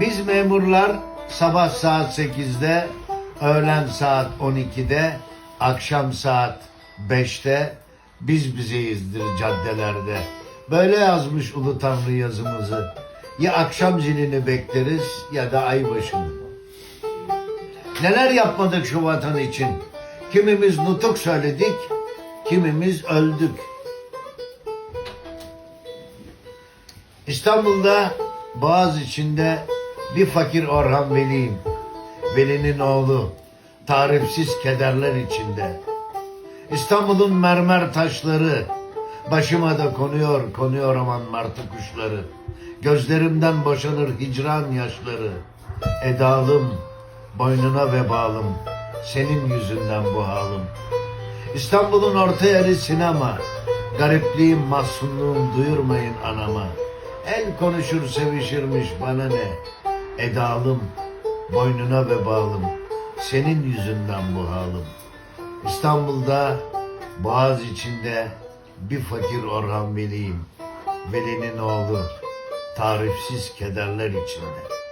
Biz memurlar sabah saat 8'de, öğlen saat 12'de, akşam saat 5'te biz bizeyizdir caddelerde. Böyle yazmış Ulu Tanrı yazımızı. Ya akşam zilini bekleriz ya da ay başını. Neler yapmadık şu vatan için? Kimimiz nutuk söyledik, kimimiz öldük. İstanbul'da Boğaz içinde bir fakir Orhan Veli'yim. Veli'nin oğlu, tarifsiz kederler içinde. İstanbul'un mermer taşları, başıma da konuyor, konuyor aman martı kuşları. Gözlerimden boşanır hicran yaşları. Edalım, boynuna vebalım, senin yüzünden bu halim. İstanbul'un orta yeri sinema. Garipliğim, mahzunluğum duyurmayın anama. El konuşur sevişirmiş bana ne. Edalım, boynuna vebalım. Senin yüzünden bu halim. İstanbul'da Boğaz içinde bir fakir Orhan Veli'yim. Veli'nin oğlu tarifsiz kederler içinde.